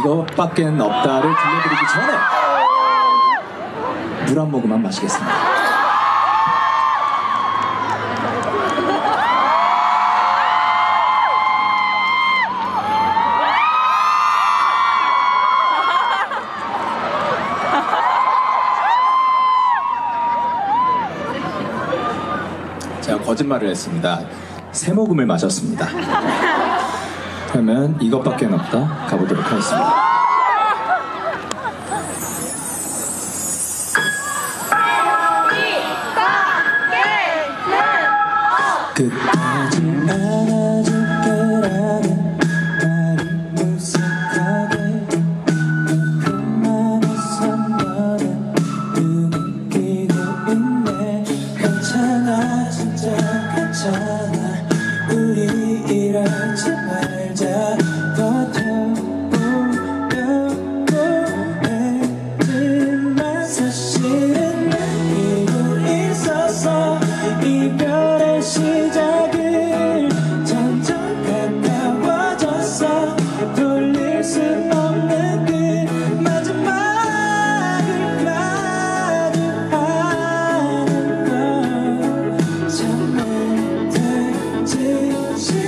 이것밖에 없다를 들려드리기 전에 물 한 모금만 마시겠습니다. 제가 거짓말을 했습니다. 세 모금을 마셨습니다. 그러면 이것밖에 없다 가보도록 하겠습니다. 진짜 괜찮아 우리 이럴 때 see.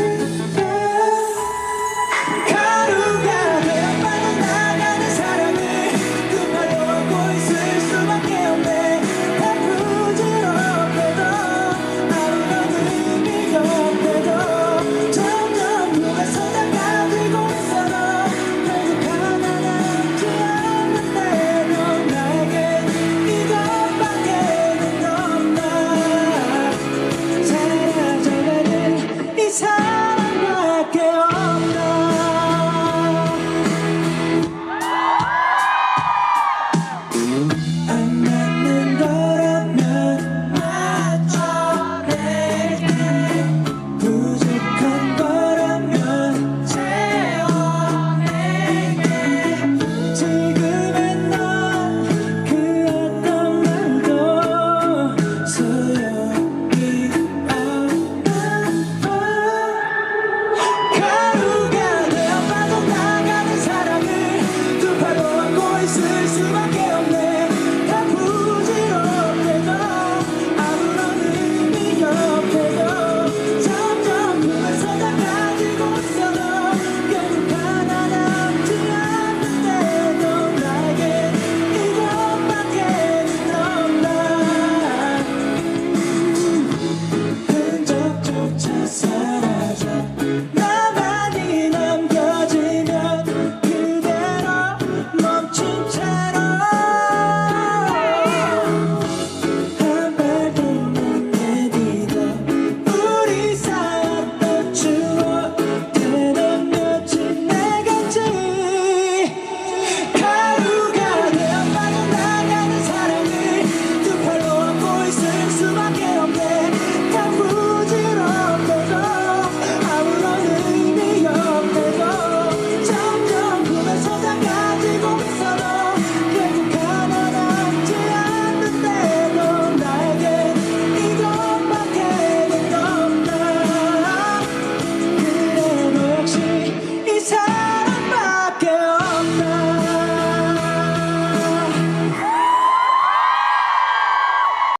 time.